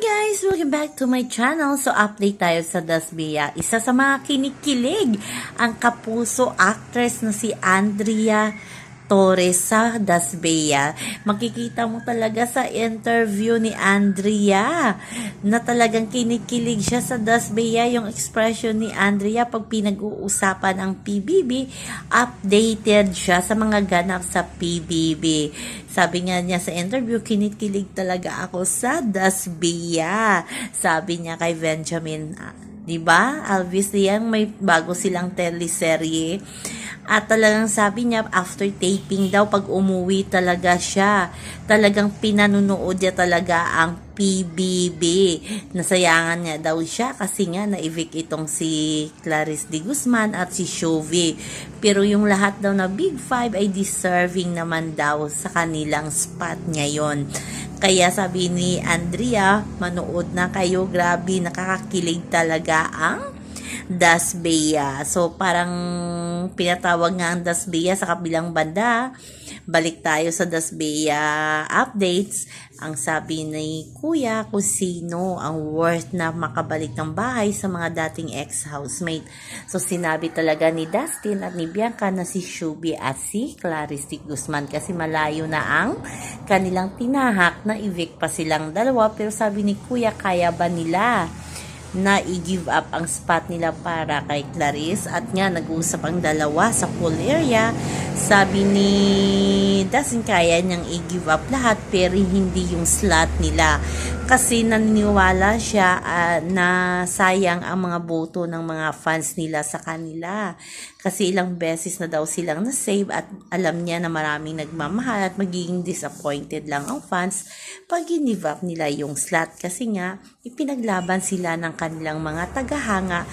guys! Welcome back to my channel. So, update tayo sa Dasbia. Isa sa mga kinikilig, ang kapuso actress na si Andrea Torres sa Dasbea. Makikita mo talaga sa interview ni Andrea na talagang kinikilig siya sa Dasbea. Yung expression ni Andrea pag pinag-uusapan ang PBB, updated siya sa mga ganap sa PBB. Sabi nga niya sa interview, kinikilig talaga ako sa Dasbea. Sabi niya kay Benjamin, ah, 'di ba? Obviously yan may bago silang teleserye. At talagang sabi niya, after taping daw, pag umuwi talaga siya, talagang pinanunood niya talaga ang PBB. Nasayangan niya daw siya kasi nga na-evict itong si Clarice de Guzman at si Chovy. Pero yung lahat daw na Big Five ay deserving naman daw sa kanilang spot ngayon. Kaya sabi ni Andrea, manood na kayo, grabe, nakakakilig talaga ang Dasbea. So, parang pinatawag nga ang Dasbea sa kabilang banda. Balik tayo sa Dasbea updates. Ang sabi ni Kuya kung sino ang worth na makabalik ng bahay sa mga dating ex-housemate. So, sinabi talaga ni Dustin at ni Bianca na si Shubi at si Clarice. Guzman kasi malayo na ang kanilang tinahak na evict pa silang dalawa. Pero sabi ni Kuya, kaya ba nila? Na i-give up ang spot nila para kay Clarice. At nga nag-uusap ang dalawa sa pool area sabi ni Dasin kaya niyang i-give up lahat pero hindi yung slot nila. Kasi naniniwala siya uh, na sayang ang mga boto ng mga fans nila sa kanila. Kasi ilang beses na daw silang na-save at alam niya na maraming nagmamahal at magiging disappointed lang ang fans pag give up nila yung slot. Kasi nga ipinaglaban sila ng kanilang mga tagahanga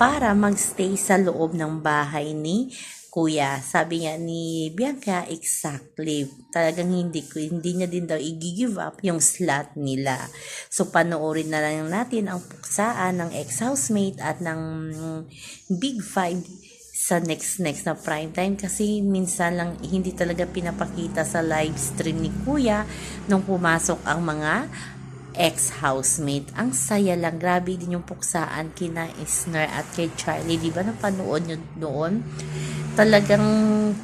para magstay sa loob ng bahay ni kuya. Sabi nga ni Bianca, exactly. Talagang hindi, hindi niya din daw i-give up yung slot nila. So, panoorin na lang natin ang puksaan ng ex-housemate at ng Big Five sa next next na prime time kasi minsan lang hindi talaga pinapakita sa live stream ni Kuya nung pumasok ang mga ex-housemate. Ang saya lang. Grabe din yung puksaan kina Isner at kay Charlie. Di ba napanood nyo doon? Talagang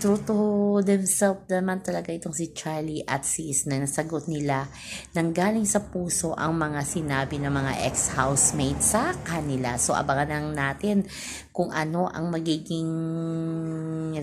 true to themselves naman talaga itong si Charlie at si Isna. Nasagot nila nang galing sa puso ang mga sinabi ng mga ex-housemates sa kanila. So, abangan lang natin kung ano ang magiging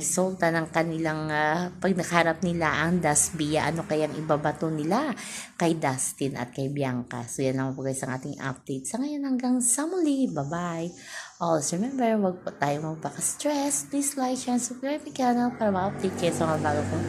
resulta ng kanilang uh, pag nakaharap nila ang Dasbia. Ano kayang ibabato nila kay Dustin at kay Bianca. So, yan lang po guys ang ating update. Sa ngayon hanggang sa muli. Bye-bye. Also, remember, wag po tayo magbaka-stress. Please like, share, and subscribe my channel para ma-update kayo sa mga bago kong